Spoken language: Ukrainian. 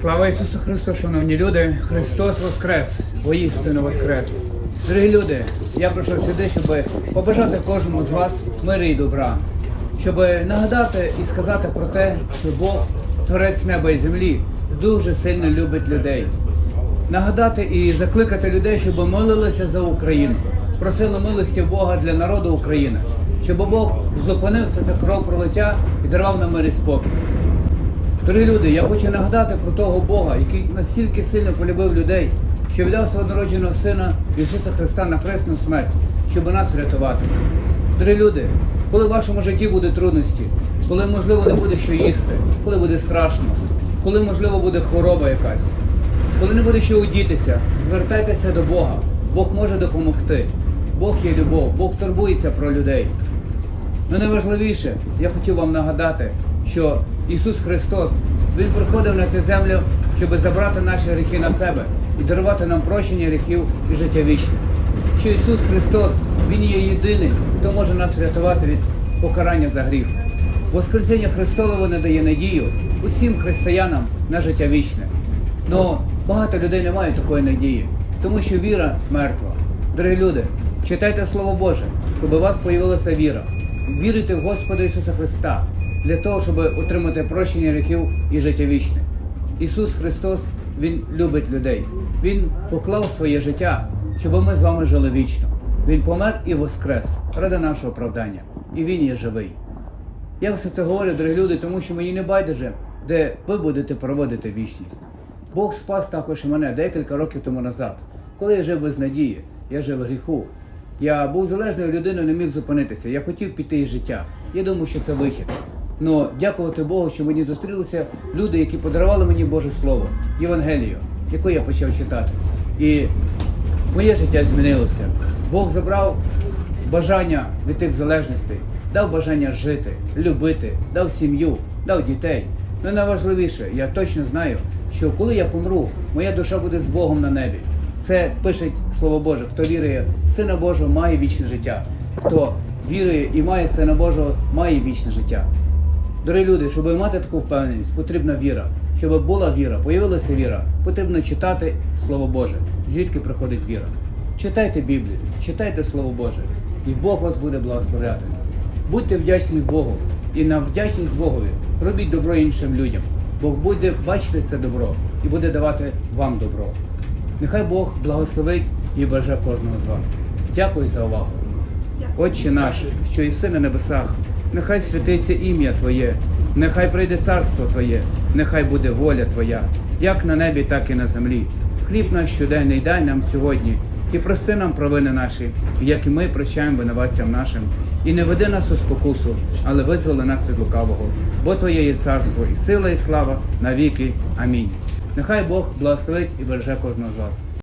Слава Ісусу Христу, шановні люди! Христос Воскрес! Воістину Воскрес! Дорогі люди, я прийшов сюди, щоб побажати кожному з вас миру і добра, щоб нагадати і сказати про те, що Бог, Творець неба і землі, дуже сильно любить людей. Нагадати і закликати людей, щоб молилися за Україну, просили милості Бога для народу України, щоб Бог зупинився за кров пролиття і дарував нам мир і спокій. Дорогі люди, я хочу нагадати про того Бога, який настільки сильно полюбив людей, що віддав свого народженого Сина Ісуса Христа на хресну смерть, щоб нас врятувати. Дорогі люди, коли в вашому житті буде трудності, коли можливо не буде що їсти, коли буде страшно, коли можливо буде хвороба якась, коли не буде що удітися, звертайтеся до Бога. Бог може допомогти. Бог є любов, Бог турбується про людей. Ну найважливіше, я хотів вам нагадати, що Ісус Христос, Він приходив на цю землю, щоб забрати наші гріхи на себе і дарувати нам прощення гріхів і життя вічне. Що Ісус Христос, Він є єдиний, хто може нас врятувати від покарання за гріх. Воскресіння Христове воно дає надію усім християнам на життя вічне. Ну, багато людей не мають такої надії, тому що віра мертва. Дорогі люди, читайте Слово Боже, щоб у вас появилася віра. Вірите в Господа Ісуса Христа для того, щоб отримати прощення гріхів і життя вічне. Ісус Христос, Він любить людей. Він поклав своє життя, щоб ми з вами жили вічно. Він помер і воскрес ради нашого оправдання. І Він є живий. Я все це говорю, дорогі люди, тому що мені не байдуже, де ви будете проводити вічність. Бог спас також і мене декілька років тому назад, коли я жив без надії, я жив в гріху. Я був залежною людиною, не міг зупинитися. Я хотів піти із життя. Я думав, що це вихід. Но дякувати Богу, що мені зустрілися люди, які подарували мені Боже Слово, Євангелію, яку я почав читати. І моє життя змінилося. Бог забрав бажання від тих залежностей, дав бажання жити, любити, дав сім'ю, дав дітей. Ну найважливіше, я точно знаю, що коли я помру, моя душа буде з Богом на небі. Це пише Слово Боже. Хто вірує в Сина Божого, має вічне життя. Хто вірує і має Сина Божого, має вічне життя. Дорогі люди, щоб мати таку впевненість, потрібна віра. Щоб була віра, появилася віра, потрібно читати Слово Боже. Звідки приходить віра? Читайте Біблію, читайте Слово Боже, і Бог вас буде благословляти. Будьте вдячні Богу і на вдячність Богові робіть добро іншим людям. Бог буде бачити це добро і буде давати вам добро. Нехай Бог благословить і береже кожного з вас. Дякую за увагу. Отче наш, що єси на небесах, нехай святиться ім'я Твоє, нехай прийде царство Твоє, нехай буде воля Твоя, як на небі, так і на землі. Хліб наш щоденний дай нам сьогодні, і прости нам провини наші, як і ми прощаємо винуватцям нашим. І не веди нас у спокусу, але визволи нас від лукавого, бо Твоє є царство, і сила, і слава навіки. Амінь. Нехай Бог благословить і береже кожного з вас.